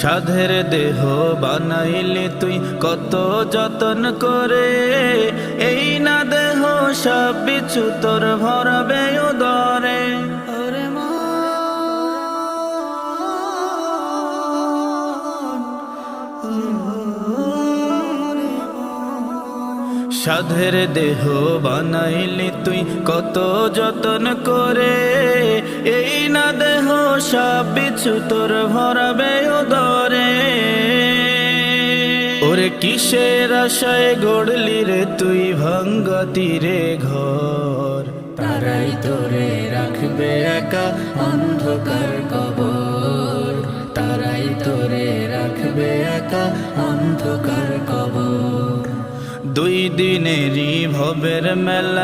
সাধের দেহ বানাইলি তুই কত যতন করে। এই না দেহ সব বিছু তোর ভরবে উদরে। সাধের দেহ বানাইলি তুই কত যতন করে। এই না দেহ সব বিছু তোর ভরাবে উদরে। কিসের আশায় গড়লি রে তুই ভাঙ্গতিরে ঘর? তারাই তোরে রাখবে একা অন্ধকার কবর। তারাই তোরে রাখবে একা অন্ধকার কবর। দুই দিনেরই ভবের মেলায়